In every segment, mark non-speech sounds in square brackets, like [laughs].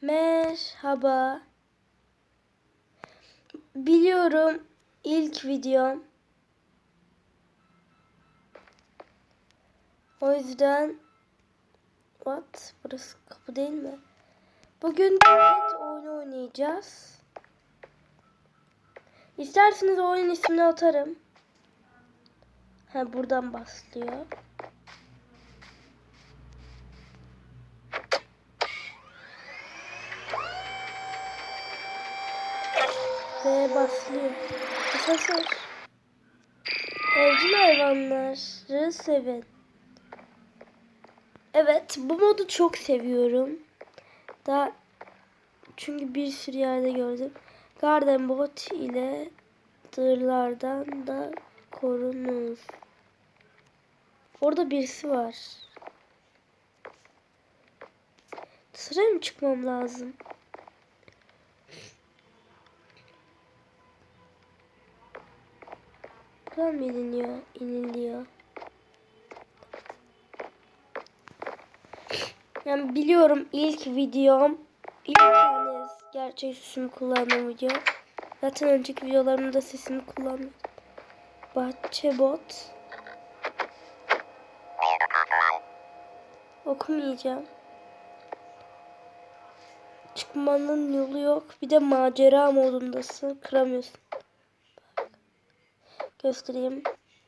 Merhaba. Biliyorum ilk videom. O yüzden What? Burası kapı değil mi? Bugün pet oyunu oynayacağız. İsterseniz oyun ismini atarım. Ha buradan başlıyor. Başlıyor. Asansör. Evcil hayvanları sevin. Evet bu modu çok seviyorum. Daha çünkü bir sürü yerde gördüm. Garden bot ile tırlardan da korunuz. Orada birisi var. Sıraya mı çıkmam lazım? Buradan mı iniliyor? İniliyor. Yani biliyorum ilk videom. ilk yani gerçek sesimi kullandığım video. Zaten önceki videolarımda sesimi kullanmıyordum. Bahçe bot. Okumayacağım. Çıkmanın yolu yok. Bir de macera modundasın. Kıramıyorsun. Göstereyim.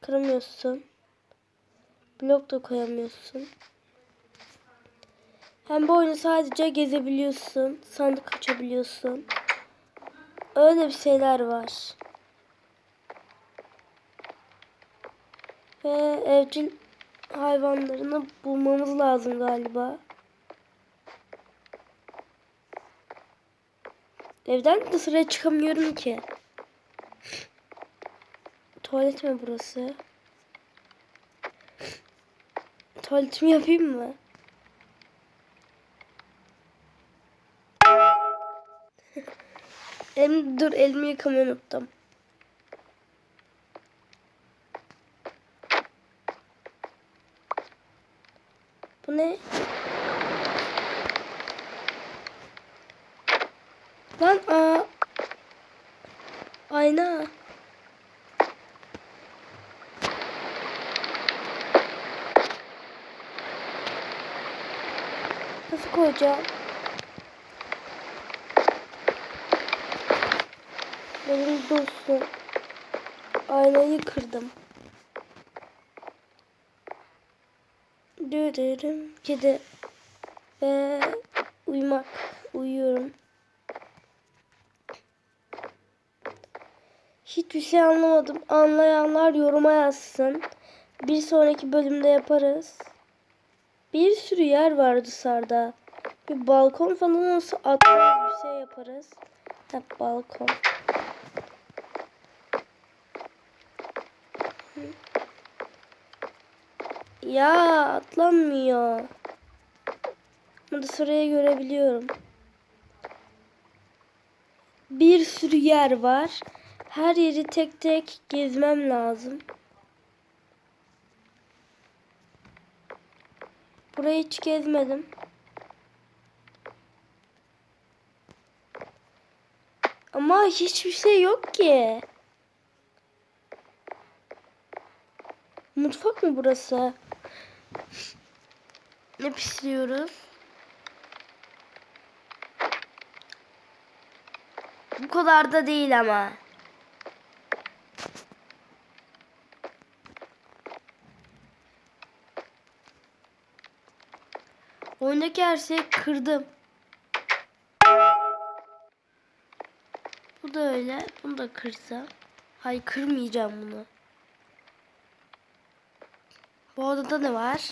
Kıramıyorsun. Blok da koyamıyorsun. Hem bu oyunu sadece gezebiliyorsun. Sandık açabiliyorsun. Öyle bir şeyler var. Ve evcil hayvanlarını bulmamız lazım galiba. Evden de sıraya çıkamıyorum ki. Tuvalet mi burası? Tuvaletimi yapayım mı? [laughs] Elim, dur elimi yıkamayı unuttum. Bu ne? Lan aa. Ayna. Koyacağım? Benim dostum. Aynayı kırdım. Dürürüm. Kedi. Ve uyumak. Uyuyorum. Hiçbir şey anlamadım. Anlayanlar yoruma yazsın. Bir sonraki bölümde yaparız. Bir sürü yer var dışarıda. Bir balkon falan olsa atlarız bir şey yaparız. Hep balkon. Ya atlanmıyor. Burada sıraya görebiliyorum. Bir sürü yer var. Her yeri tek tek gezmem lazım. Burayı hiç gezmedim. Ama hiçbir şey yok ki. Mutfak mı burası? Ne pişiriyoruz? Bu kadar da değil ama. Oyundaki her şeyi kırdım. Bu da öyle. Bunu da kırsam. Hayır kırmayacağım bunu. Bu odada ne var?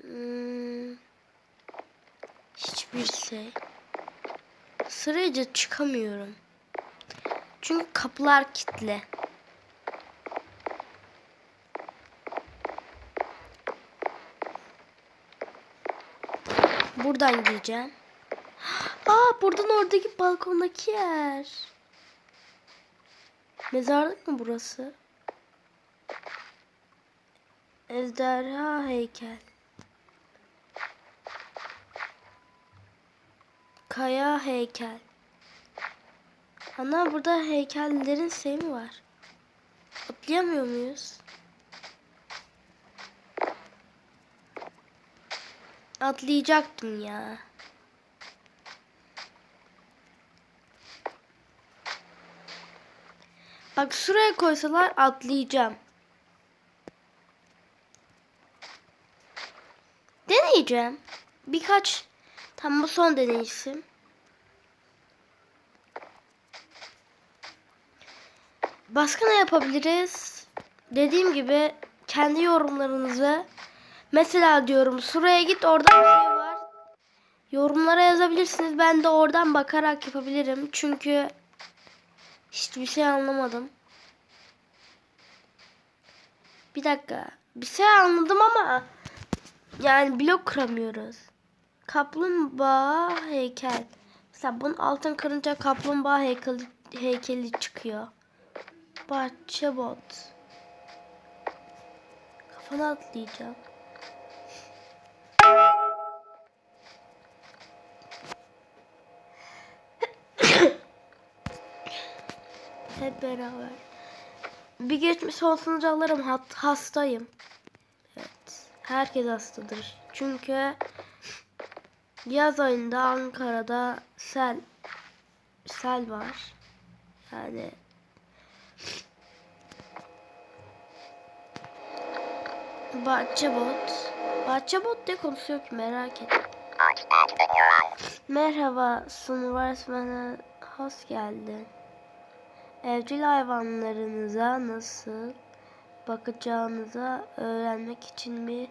Hmm, hiçbir şey. Sırayla çıkamıyorum. Çünkü kapılar kilitli. Buradan gireceğim. Aa buradan oradaki balkondaki yer. Mezarlık mı burası? Ejderha heykel. Kaya heykel. Ana burada heykellerin şey mi var? Atlayamıyor muyuz? Atlayacaktım ya. Bak şuraya koysalar atlayacağım. Deneyeceğim. Birkaç tam bu son deneyişim. Başka ne yapabiliriz? Dediğim gibi kendi yorumlarınızı mesela diyorum şuraya git orada bir şey var. Yorumlara yazabilirsiniz. Ben de oradan bakarak yapabilirim. Çünkü hiçbir şey anlamadım. Bir dakika. Bir şey anladım ama yani blok kıramıyoruz. Kaplumbağa heykel. Mesela bunun altın kırınca kaplumbağa heykeli, heykeli çıkıyor. Bahçe bot. Kafana atlayacağım. Hep beraber. Bir geçmiş olsun canlarım hat, hastayım. Evet. Herkes hastadır. Çünkü yaz ayında Ankara'da sel sel var. Yani Bahçebot. Bahçebot ne konuşuyor ki merak ettim. Merhaba Sunvarsman'a hoş geldin. Evcil hayvanlarınıza nasıl bakacağınıza öğrenmek için bir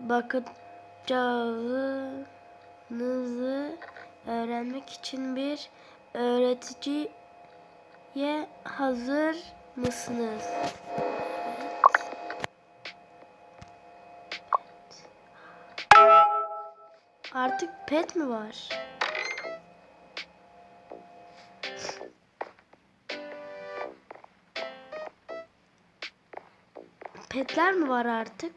bakacağınızı öğrenmek için bir öğreticiye hazır mısınız? Artık pet mi var? Petler mi var artık?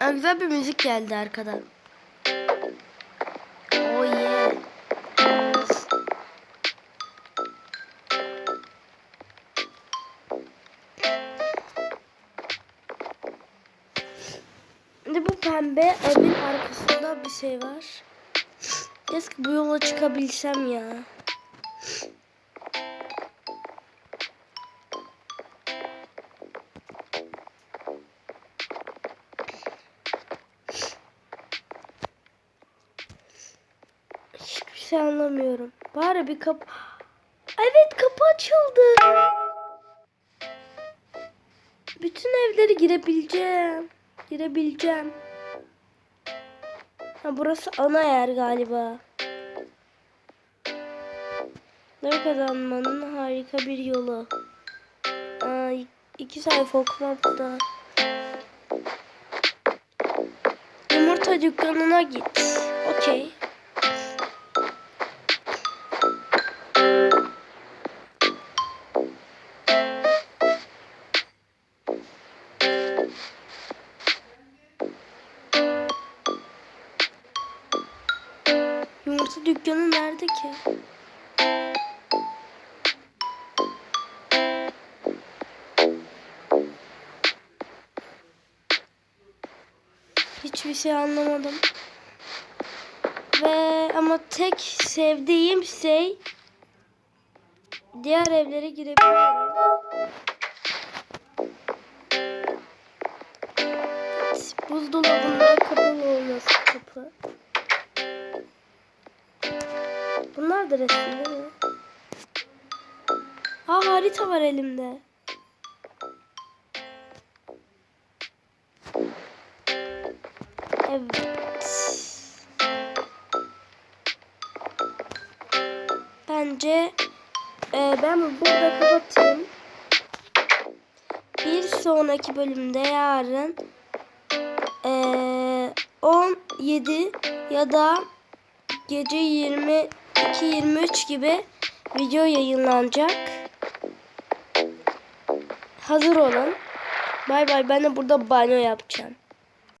Aa, güzel bir müzik geldi arkadan. Oh yeah. Şimdi bu pembe evin arkasında bir şey var. Keşke bu yola çıkabilsem ya. Hiçbir şey anlamıyorum. Bari bir kapı... Evet kapı açıldı. Bütün evleri girebileceğim. Girebileceğim. Ha, burası ana yer galiba. Ne kazanmanın harika bir yolu. Aa, iki sayfa okumakta. Yumurta dükkanına git. Okey. Yumurta dükkanı nerede ki? Hiçbir şey anlamadım. Ve ama tek sevdiğim şey diğer evlere girebiliyorum. Buzdolabında kapalı olması kapı. Bunlar da resim değil mi? Aa harita var elimde. Evet. Bence e, ben burada kapatayım. Bir sonraki bölümde yarın e, 17 ya da gece 22-23 gibi video yayınlanacak. Hazır olun. Bay bay ben de burada banyo yapacağım.